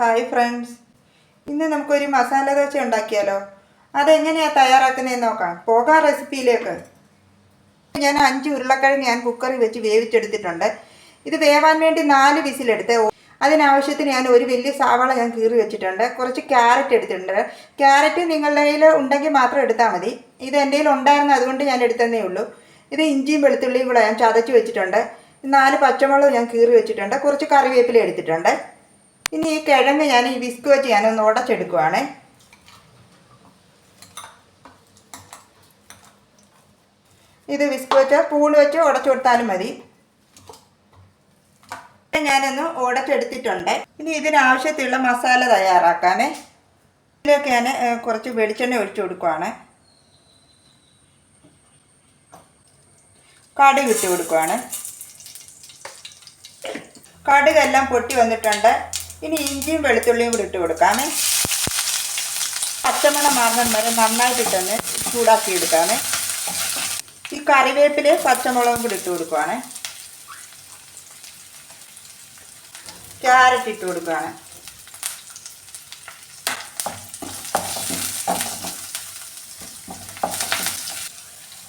Hi friends ഇന്ന് നമുക്കൊരു മസാല ദോശ ഉണ്ടാക്കിയാലോ? അതെങ്ങനെയാണ് തയ്യാറാക്കുന്നതെന്ന് നോക്കാം. പോകാം റെസിപ്പിയിലേക്ക്. ഞാൻ അഞ്ച് ഉരുളക്കിഴങ്ങ് ഞാൻ കുക്കറിൽ വെച്ച് വേവിച്ചെടുത്തിട്ടുണ്ട്. ഇത് വേവാൻ വേണ്ടി നാല് വിസിലെടുത്ത് അതിനാവശ്യത്തിന് ഞാൻ ഒരു വലിയ സവാള ഞാൻ കീറി വെച്ചിട്ടുണ്ട്. കുറച്ച് ക്യാരറ്റ് എടുത്തിട്ടുണ്ട്. ക്യാരറ്റ് നിങ്ങളുടെ കയ്യിൽ ഉണ്ടെങ്കിൽ മാത്രം എടുത്താൽ മതി. ഇത് എന്റെ കയ്യിൽ ഉണ്ടായിരുന്നു അതുകൊണ്ട് ഞാൻ എടുത്തതേ ഉള്ളൂ. ഇത് ഇഞ്ചിയും വെളുത്തുള്ളിയും കൂടെ ഞാൻ ചതച്ച് വെച്ചിട്ടുണ്ട്. നാല് പച്ചമുളക് ഞാൻ കീറി വെച്ചിട്ടുണ്ട്. കുറച്ച് കറിവേപ്പില എടുത്തിട്ടുണ്ട്. ഇനി ഈ കിഴങ്ങ് ഞാൻ ഈ വിസ്ക് വെച്ച് ഞാനൊന്ന് ഉടച്ചെടുക്കുവാണേ. ഇത് വിസ്ക് വെച്ച് സ്പൂൺ വെച്ച് ഉടച്ചു കൊടുത്താലും മതി. ഞാനൊന്ന് ഉടച്ചെടുത്തിട്ടുണ്ട്. ഇനി ഇതിനാവശ്യത്തിലുള്ള മസാല തയ്യാറാക്കാനേ. ഇതിലേക്ക് ഞാൻ കുറച്ച് വെളിച്ചെണ്ണ ഒഴിച്ചു കൊടുക്കുവാണ്. കടുക് ഇട്ട് കൊടുക്കുവാണ്. കടുകെല്ലാം പൊട്ടി വന്നിട്ടുണ്ട്. ഇനി ഇഞ്ചിയും വെളുത്തുള്ളിയും കൂടി ഇട്ട് കൊടുക്കാമേ. പച്ചമണം മാറുന്ന വരെ നന്നായിട്ടിട്ടൊന്ന് ചൂടാക്കി എടുക്കാമേ. ഈ കറിവേപ്പിൽ പച്ചമുളകും കൂടി ഇട്ട് കൊടുക്കുവാണേ. ക്യാരറ്റ് ഇട്ട് കൊടുക്കുകയാണ്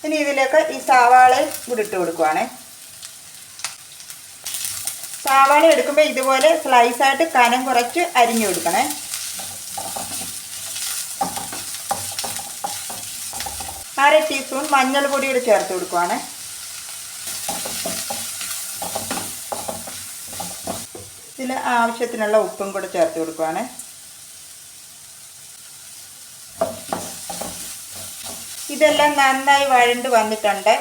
ഇനി ഇതിലേക്ക് ഈ സവാളയും കൂടി ഇട്ട് കൊടുക്കുവാണേ. സവാള എടുക്കുമ്പോൾ ഇതുപോലെ സ്ലൈസ് ആയിട്ട് കനം കുറച്ച് അരിഞ്ഞു കൊടുക്കണേ. അര ടീസ്പൂൺ മഞ്ഞൾ പൊടി കൂടി ചേർത്ത് കൊടുക്കുവാണ്. ഇതിൽ ആവശ്യത്തിനുള്ള ഉപ്പും കൂടെ ചേർത്ത് കൊടുക്കുവാണ്. ഇതെല്ലാം നന്നായി വഴണ്ട് വന്നിട്ടുണ്ട്.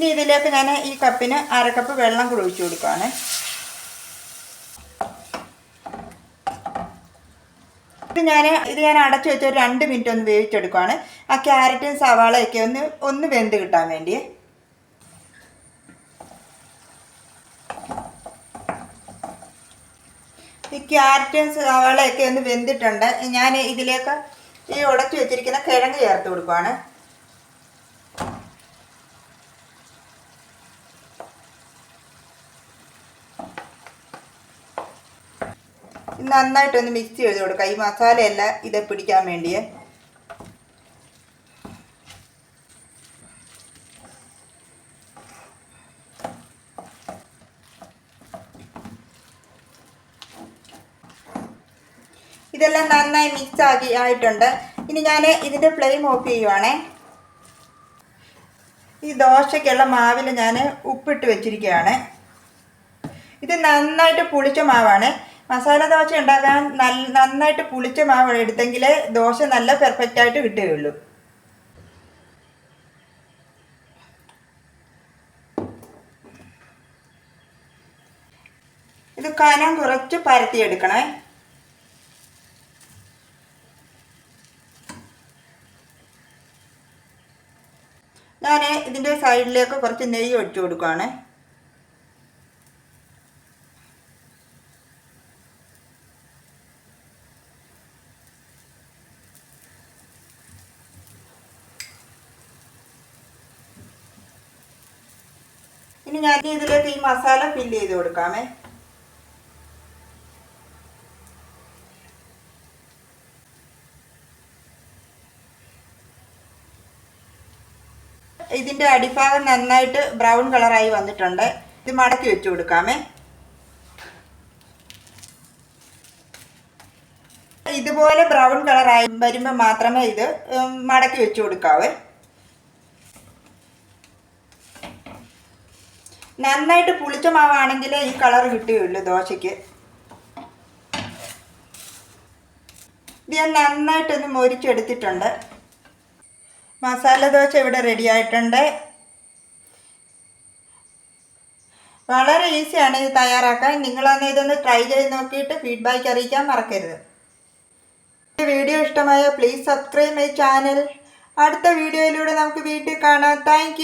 ഇനി ഇതിലേക്ക് ഞാൻ ഈ കപ്പിന് അര കപ്പ് വെള്ളം കൂടി ഒഴിച്ചു കൊടുക്കുകയാണ് ഇത് ഞാൻ ഇത് ഞാൻ അടച്ചു വെച്ച് ഒരു രണ്ട് മിനിറ്റ് ഒന്ന് വേവിച്ചെടുക്കുകയാണ് ആ ക്യാരറ്റും സവാളയൊക്കെ ഒന്ന് ഒന്ന് വെന്ത് കിട്ടാൻ വേണ്ടി ഈ ക്യാരറ്റും സവാളയൊക്കെ ഒന്ന് വെന്തിട്ടുണ്ട്. ഞാൻ ഇതിലേക്ക് ഈ ഉടച്ചു വെച്ചിരിക്കുന്ന കിഴങ്ങ് ചേർത്ത് കൊടുക്കുകയാണ് നന്നായിട്ടൊന്ന് മിക്സ് ചെയ്ത് കൊടുക്കുക ഈ മസാലയല്ല ഇത് പിടിക്കാൻ വേണ്ടിയേ. ഇതെല്ലാം നന്നായി മിക്സ് ആക്കി ആയിട്ടുണ്ട്. ഇനി ഞാൻ ഇതിന്റെ ഫ്ലെയിം ഓഫ് ചെയ്യുവാണേ. ഈ ദോശയ്ക്കുള്ള മാവിൽ ഞാൻ ഉപ്പിട്ട് വെച്ചിരിക്കുകയാണ്. ഇത് നന്നായിട്ട് പുളിച്ച മാവാണ്. മസാല ദോശ ഉണ്ടാക്കാൻ നല്ല നന്നായിട്ട് പുളിച്ച മാവ് എടുത്തെങ്കിൽ ദോശ നല്ല പെർഫെക്റ്റ് ആയിട്ട് കിട്ടുകയുള്ളൂ. ഇത് കനം കുറച്ച് പരത്തിയെടുക്കണേ. ഞാൻ ഇതിന്റെ സൈഡിലേക്ക് കുറച്ച് നെയ്യ് ഒഴിച്ചു കൊടുക്കുകയാണ് ഇനി ഞാൻ ഇതിലേക്ക് ഈ മസാല ഫില്ല് ചെയ്ത് കൊടുക്കാമേ. ഇതിന്റെ അടിഭാഗം നന്നായിട്ട് ബ്രൗൺ കളറായി വന്നിട്ടുണ്ട്. ഇത് മടക്കി വെച്ച് കൊടുക്കാമേ. ഇതുപോലെ ബ്രൗൺ കളറായി വരുമ്പോൾ മാത്രമേ ഇത് മടക്കി വെച്ചു കൊടുക്കാവേ. നന്നായിട്ട് പുളിച്ച മാവാണെങ്കിൽ ഈ കളർ കിട്ടുകയുള്ളൂ ദോശയ്ക്ക്. ഞാൻ നന്നായിട്ടൊന്ന് മൊരിച്ചെടുത്തിട്ടുണ്ട്. മസാല ദോശ ഇവിടെ റെഡി ആയിട്ടുണ്ട്. വളരെ ഈസിയാണ് ഇത് തയ്യാറാക്കാൻ. നിങ്ങളൊന്ന് ഇതൊന്ന് ട്രൈ ചെയ്ത് നോക്കിയിട്ട് ഫീഡ്ബാക്ക് അറിയിക്കാൻ മറക്കരുത്. ഈ വീഡിയോ ഇഷ്ടമായ പ്ലീസ് സബ്സ്ക്രൈബ് മൈ ചാനൽ അടുത്ത വീഡിയോയിലൂടെ നമുക്ക് വീട്ടിൽ കാണാം. താങ്ക്